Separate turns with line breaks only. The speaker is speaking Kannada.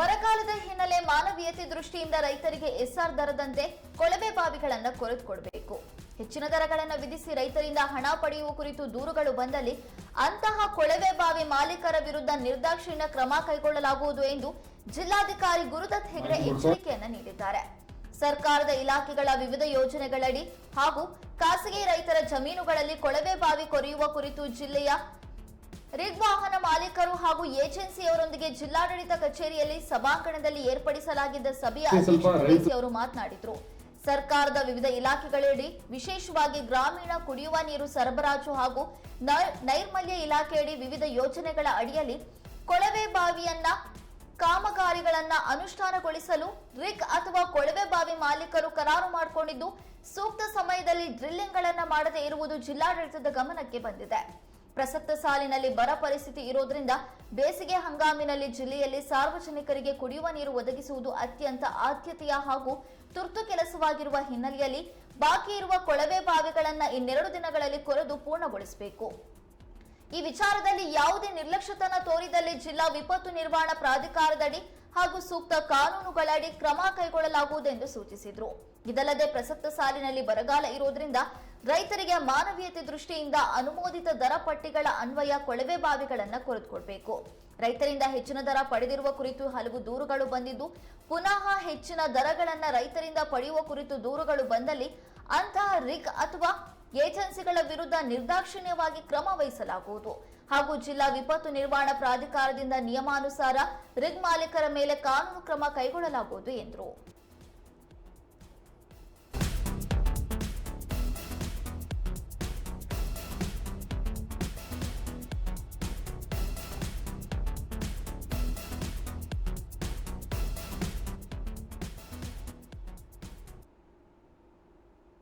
ಬರಗಾಲದ ಹಿನ್ನೆಲೆ ಮಾನವೀಯತೆ ದೃಷ್ಟಿಯಿಂದ ರೈತರಿಗೆ ಎಸ್ಆರ್ ದರದಂತೆ ಕೊಳವೆ ಬಾವಿಗಳನ್ನು ಕೊರೆದುಕೊಡಬೇಕು ಹೆಚ್ಚಿನ ದರಗಳನ್ನು ವಿಧಿಸಿ ರೈತರಿಂದ ಹಣ ಪಡೆಯುವ ಕುರಿತು ದೂರುಗಳು ಬಂದಲ್ಲಿ ಅಂತಹ ಕೊಳವೆ ಬಾವಿ ಮಾಲೀಕರ ವಿರುದ್ಧ ನಿರ್ದಾಕ್ಷಿಣ್ಯ ಕ್ರಮ ಕೈಗೊಳ್ಳಲಾಗುವುದು ಎಂದು ಜಿಲ್ಲಾಧಿಕಾರಿ ಗುರುದತ್ ಹೆಗ್ಡೆ ಎಚ್ಚರಿಕೆಯನ್ನು ನೀಡಿದ್ದಾರೆ. ಸರ್ಕಾರದ ಇಲಾಖೆಗಳ ವಿವಿಧ ಯೋಜನೆಗಳಡಿ ಹಾಗೂ ಖಾಸಗಿ ರೈತರ ಜಮೀನುಗಳಲ್ಲಿ ಕೊಳವೆ ಬಾವಿ ಕೊರೆಯುವ ಕುರಿತು ಜಿಲ್ಲೆಯ ರಿಗ್ ವಾಹನ ಮಾಲೀಕರು ಹಾಗೂ ಏಜೆನ್ಸಿಯವರೊಂದಿಗೆ ಜಿಲ್ಲಾಡಳಿತ ಕಚೇರಿಯಲ್ಲಿ ಸಭಾಂಗಣದಲ್ಲಿ ಏರ್ಪಡಿಸಲಾಗಿದ್ದ ಸಭೆಯ ಅಧ್ಯಕ್ಷತೆ ಅವರು ಮಾತನಾಡಿದರು. ಸರ್ಕಾರದ ವಿವಿಧ ಇಲಾಖೆಗಳಡಿ ವಿಶೇಷವಾಗಿ ಗ್ರಾಮೀಣ ಕುಡಿಯುವ ನೀರು ಸರಬರಾಜು ಹಾಗೂ ನೈರ್ಮಲ್ಯ ಇಲಾಖೆಯಡಿ ವಿವಿಧ ಯೋಜನೆಗಳ ಅಡಿಯಲ್ಲಿ ಕೊಳವೆ ಬಾವಿಯನ್ನ ಕಾಮಗಾರಿಗಳನ್ನ ಅನುಷ್ಠಾನಗೊಳಿಸಲು ರಿಗ್ ಅಥವಾ ಕೊಳವೆ ಬಾವಿ ಮಾಲೀಕರು ಕರಾರು ಮಾಡಿಕೊಂಡಿದ್ದು ಸೂಕ್ತ ಸಮಯದಲ್ಲಿ ಡ್ರಿಲ್ಲಿಂಗ್ ಗಳನ್ನ ಮಾಡದೇ ಇರುವುದು ಜಿಲ್ಲಾಡಳಿತದ ಗಮನಕ್ಕೆ ಬಂದಿದೆ. ಪ್ರಸಕ್ತ ಸಾಲಿನಲ್ಲಿ ಬರ ಪರಿಸ್ಥಿತಿ ಇರೋದ್ರಿಂದ ಬೇಸಿಗೆ ಹಂಗಾಮಿನಲ್ಲಿ ಜಿಲ್ಲೆಯಲ್ಲಿ ಸಾರ್ವಜನಿಕರಿಗೆ ಕುಡಿಯುವ ನೀರು ಒದಗಿಸುವುದು ಅತ್ಯಂತ ಆದ್ಯತೆಯ ಹಾಗೂ ತುರ್ತು ಕೆಲಸವಾಗಿರುವ ಹಿನ್ನೆಲೆಯಲ್ಲಿ ಬಾಕಿ ಇರುವ ಕೊಳವೆ ಬಾವಿಗಳನ್ನ ಇನ್ನೆರಡು ದಿನಗಳಲ್ಲಿ ಕೊರೆದು ಪೂರ್ಣಗೊಳಿಸಬೇಕು. ಈ ವಿಚಾರದಲ್ಲಿ ಯಾವುದೇ ನಿರ್ಲಕ್ಷ್ಯತನ ತೋರಿದಲ್ಲಿ ಜಿಲ್ಲಾ ವಿಪತ್ತು ನಿರ್ವಹಣಾ ಪ್ರಾಧಿಕಾರದಡಿ ಹಾಗೂ ಸೂಕ್ತ ಕಾನೂನುಗಳಡಿ ಕ್ರಮ ಕೈಗೊಳ್ಳಲಾಗುವುದು ಎಂದು ಸೂಚಿಸಿದರು. ಇದಲ್ಲದೆ ಪ್ರಸಕ್ತ ಸಾಲಿನಲ್ಲಿ ಬರಗಾಲ ಇರುವುದರಿಂದ ರೈತರಿಗೆ ಮಾನವೀಯತೆ ದೃಷ್ಟಿಯಿಂದ ಅನುಮೋದಿತ ದರ ಪಟ್ಟಿಗಳ ಅನ್ವಯ ಕೊಳವೆ ಬಾವಿಗಳನ್ನು ಕೊರೆದುಕೊಳ್ಬೇಕು. ರೈತರಿಂದ ಹೆಚ್ಚಿನ ದರ ಪಡೆದಿರುವ ಕುರಿತು ಹಲವು ದೂರುಗಳು ಬಂದಿದ್ದು, ಪುನಃ ಹೆಚ್ಚಿನ ದರಗಳನ್ನು ರೈತರಿಂದ ಪಡೆಯುವ ಕುರಿತು ದೂರುಗಳು ಬಂದಲ್ಲಿ ಅಂತಹ ರಿಗ್ ಅಥವಾ ಏಜೆನ್ಸಿಗಳ ವಿರುದ್ಧ ನಿರ್ದಾಕ್ಷಿಣ್ಯವಾಗಿ ಕ್ರಮ ವಹಿಸಲಾಗುವುದು. ಹಾಗೂ ಜಿಲ್ಲಾ ವಿಪತ್ತು ನಿರ್ವಹಣಾ ಪ್ರಾಧಿಕಾರದಿಂದ ನಿಯಮಾನುಸಾರ ರಿಗ್ ಮಾಲೀಕರ ಮೇಲೆ ಕಾನೂನು ಕ್ರಮ ಕೈಗೊಳ್ಳಲಾಗುವುದು ಎಂದರು.